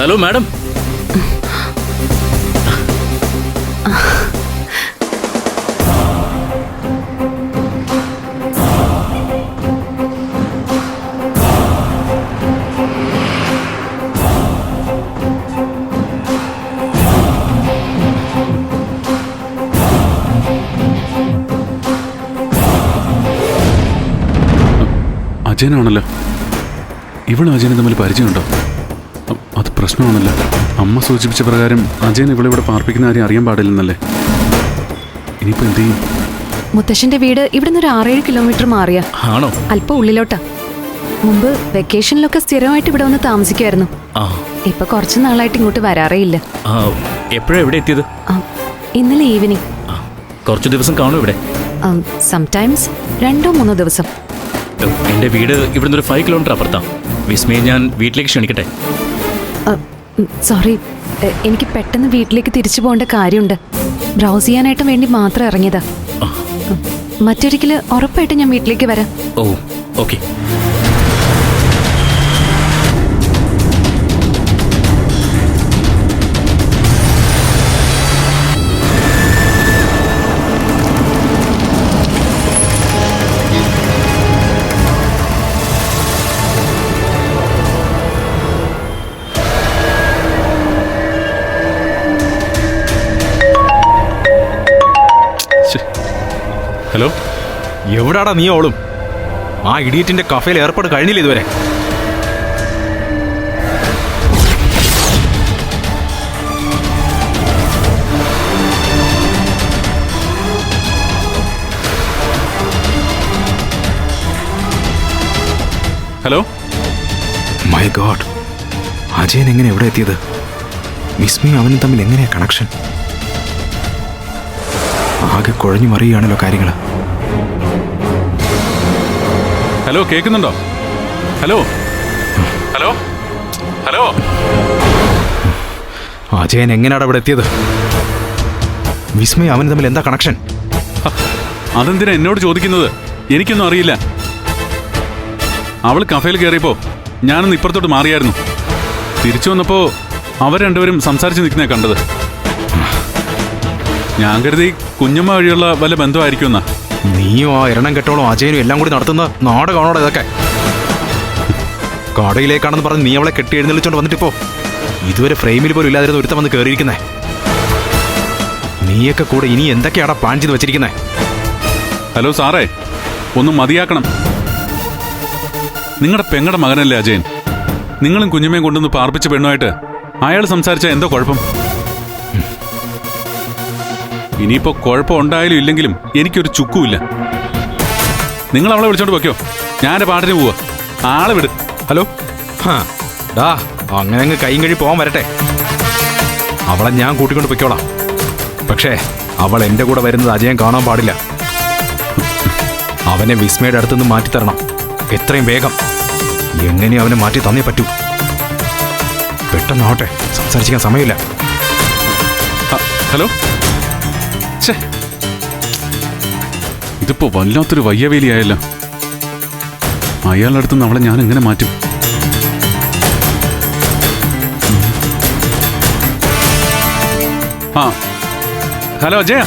Hello madam. അജയനാണല്ലോ. ഇവളും അജയനും തമ്മിൽ പരിചയമുണ്ടോ? അത് പ്രശ്നമാണല്ലോ. അമ്മ സൂചിപ്പിച്ച പ്രകാരം അജയൻ ഇവളിവിടെ പാർപ്പിക്കുന്ന കാര്യം അറിയാൻ പാടില്ലെന്നല്ലേ? ഇനിയിപ്പോ എന്ത് ചെയ്യും? മുത്തശ്ശന്റെ വീട് ഇവിടുന്ന് ഒരു ആറേഴ് കിലോമീറ്റർ മാറിയ. ആണോ? അല്പം ഉള്ളിലോട്ടാ. മുമ്പ് വെക്കേഷനിലൊക്കെ സ്ഥിരമായിട്ട് ഇവിടെ വന്ന് താമസിക്കുമായിരുന്നു ഇപ്പൊ കുറച്ച് നാളായിട്ട് ഇങ്ങോട്ട് വരാറേ ഇല്ല ഇവിടെ എത്തിയത്? ഇന്നലെ ഈവനിങ് കുറച്ച് ദിവസം കാണും ഇവിടെ. സംടൈംസ് രണ്ടോ മൂന്നോ ദിവസം. എന്റെ വീട് ഇവിടുന്ന് ഒരു ഫൈവ് കിലോമീറ്റർ അപ്പുറത്താണ് വിസ്മയെ ഞാൻ വീട്ടിലേക്ക് ക്ഷണിക്കട്ടെ? സോറി എനിക്ക് പെട്ടെന്ന് വീട്ടിലേക്ക് തിരിച്ചു പോകേണ്ട കാര്യമുണ്ട്. ബ്രൗസ് ചെയ്യാനായിട്ട് വേണ്ടി മാത്രം ഇറങ്ങിയതാ. മറ്റൊരിക്കൽ ഉറപ്പായിട്ട് ഞാൻ വീട്ടിലേക്ക് വരാം. Oh okay hello? എവിടാടാ നീ ഓളും ആ ഇഡിയറ്റിന്റെ കഫയിൽ ഏർപ്പാട് കഴിഞ്ഞില്ല ഇതുവരെ? ഹലോ? മൈ ഗോഡ് അജയൻ എങ്ങനെ എവിടെ എത്തിയത്? വിസ്മയും അവനും തമ്മിൽ എങ്ങനെയാ കണക്ഷൻ ആകെ കുഴഞ്ഞു മറിയുകയാണല്ലോ കാര്യങ്ങൾ ഹലോ കേൾക്കുന്നുണ്ടോ ഹലോ? ഹലോ? ഹലോ? അജയൻ എങ്ങനെയാണ് അവിടെ എത്തിയത്? വിസ്മയ അവന് തമ്മിൽ എന്താ കണക്ഷൻ അതെന്തിനാ എന്നോട് ചോദിക്കുന്നത്? എനിക്കൊന്നും അറിയില്ല. അവൾ കഫേയിൽ കയറിയപ്പോ ഞാനൊന്ന് ഇപ്പുറത്തോട്ട് മാറിയായിരുന്നു. തിരിച്ചു വന്നപ്പോ അവർ രണ്ടുപേരും സംസാരിച്ച് നിൽക്കുന്നേ കണ്ടത്. ഞാൻ കരുതി കുഞ്ഞമ്മ വഴിയുള്ള വല്ല ബന്ധമായിരിക്കും നീയും ആ എരണം കെട്ടോളും അജയനും എല്ലാം കൂടി നടത്തുന്ന നാടകമാണോടെ ഇതൊക്കെ? കടയിലേക്കാണെന്ന് പറഞ്ഞ് നീ അവളെ കെട്ടി എഴുന്നള്ളിച്ചോണ്ട് വന്നിട്ടിപ്പോ? ഇതുവരെ ഫ്രെയിമിൽ പോലും ഇല്ലാതിരുന്ന ഒരുത്തം വന്ന് കയറിയിരിക്കുന്നേ നീയൊക്കെ കൂടെ ഇനി എന്തൊക്കെയാടാ പ്ലാൻ ചെയ്ത് വെച്ചിരിക്കുന്നേ? ഹലോ സാറേ ഒന്ന് മതിയാക്കണം. നിങ്ങളുടെ പെങ്ങളുടെ മകനല്ലേ അജയൻ? നിങ്ങളും കുഞ്ഞമ്മയും കൊണ്ടുവന്ന് പാർപ്പിച്ച പെണ്ണുമായിട്ട് അയാൾ സംസാരിച്ച എന്തോ കുഴപ്പം? ഇനിയിപ്പോ കുഴപ്പമുണ്ടായാലും ഇല്ലെങ്കിലും എനിക്കൊരു ചുക്കുമില്ല. നിങ്ങൾ അവളെ വിളിച്ചോണ്ട് വെക്കോ ഞാൻ പാട്ടിന് പോവാ. ആളെ വിട്. ഹലോ? ഡാ അങ്ങനെ അങ്ങ് കൈയും കഴി പോകാൻ വരട്ടെ. അവളെ ഞാൻ കൂട്ടിക്കൊണ്ട് പൊയ്ക്കോളാം. പക്ഷേ അവൾ എന്റെ കൂടെ വരുന്നത് അജയം കാണാൻ പാടില്ല. അവനെ വിസ്മയുടെ അടുത്തുനിന്ന് മാറ്റി തരണം എത്രയും വേഗം. എങ്ങനെയും അവനെ മാറ്റി തന്നേ പറ്റൂ. പെട്ടെന്നാവട്ടെ സംസാരിക്കാൻ സമയമില്ല. ഹലോ? ഇതിപ്പോ വല്ലാത്തൊരു വയ്യവേലിയായല്ലോ. അയാളുടെ അടുത്ത് അവളെ ഞാൻ എങ്ങനെ മാറ്റും? ആ. ഹലോ അജയ.